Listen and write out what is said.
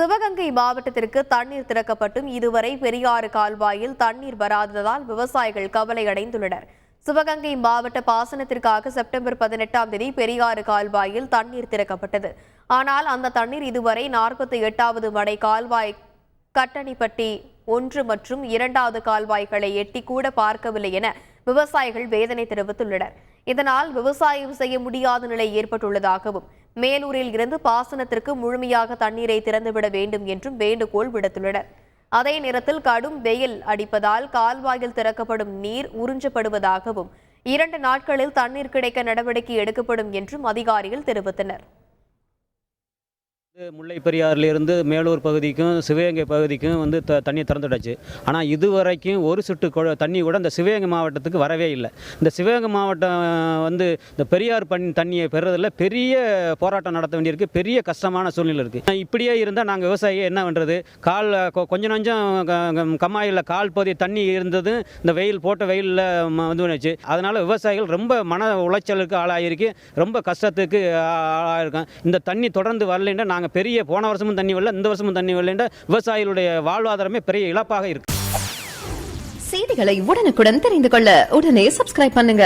சிவகங்கை மாவட்டத்திற்கு தண்ணீர் திறக்கப்பட்டும். இதுவரை பெரியாறு கால்வாயில் தண்ணீர் வராததால் விவசாயிகள் கவலையடைந்துள்ளனர். சிவகங்கை மாவட்ட பாசனத்திற்காக செப்டம்பர் பதினெட்டாம் தேதி பெரியாறு கால்வாயில் தண்ணீர் திறக்கப்பட்டது. ஆனால் அந்த தண்ணீர் இதுவரை நாற்பத்தி எட்டாவது மடை கால்வாய் கட்டணிப்பட்டி ஒன்று மற்றும் இரண்டாவது கால்வாய்களை எட்டி கூட பார்க்கவில்லை என விவசாயிகள் வேதனை தெரிவித்துள்ளனர். இதனால் விவசாயம் செய்ய முடியாத நிலை ஏற்பட்டுள்ளதாகவும் மேலூரில் இருந்து பாசனத்திற்கு முழுமையாக தண்ணீரை திறந்துவிட வேண்டும் என்றும் வேண்டுகோள் விடுத்துள்ளனர். அதே நேரத்தில் கடும் வெயில் அடிப்பதால் கால்வாயில் திறக்கப்படும் நீர் உறிஞ்சப்படுவதாகவும் இரண்டு நாட்களில் தண்ணீர் கிடைக்க நடவடிக்கை எடுக்கப்படும் என்றும் அதிகாரிகள் தெரிவித்தனர். முல்லை பெரியாறுலேருந்து மேலூர் பகுதிக்கும் சிவகங்கை பகுதிக்கும் வந்து த தண்ணி திறந்துடாச்சு. ஆனால் இதுவரைக்கும் ஒரு சுட்டு கொ- தண்ணி கூட இந்த சிவகங்கை மாவட்டத்துக்கு வரவே இல்லை. இந்த சிவகங்கை மாவட்டம் வந்து இந்த பெரியார் பண் தண்ணியை பெறுறதில் பெரிய போராட்டம் நடத்த வேண்டியிருக்கு. பெரிய கஷ்டமான சூழ்நிலை இருக்குது இப்படியே இருந்தால் நாங்கள் விவசாயி என்ன பண்ணுறது கால் கொ- கொஞ்சம் கொஞ்சம் க- கம்மாயில் கால் பகுதி தண்ணி இருந்தது இந்த வெயில் போட்ட வெயிலில் வந்து வந்துச்சு அதனால் விவசாயிகள் ரொம்ப மன உளைச்சலுக்கு ஆளாகிருக்கு ரொம்ப கஷ்டத்துக்கு ஆளாயிருக்கோம் இந்த தண்ணி தொடர்ந்து வரலைன்னா நாங்கள் பெரிய போன வருஷமும் தண்ணி வரல இந்த வருஷமும் தண்ணி வரலன்ற விவசாயிகளுடைய வாழ்வாதாரமே பெரிய இழப்பாக இருக்கு. செய்திகளை உடனுக்குடன் தெரிந்து கொள்ள உடனே சப்ஸ்கிரைப் பண்ணுங்க.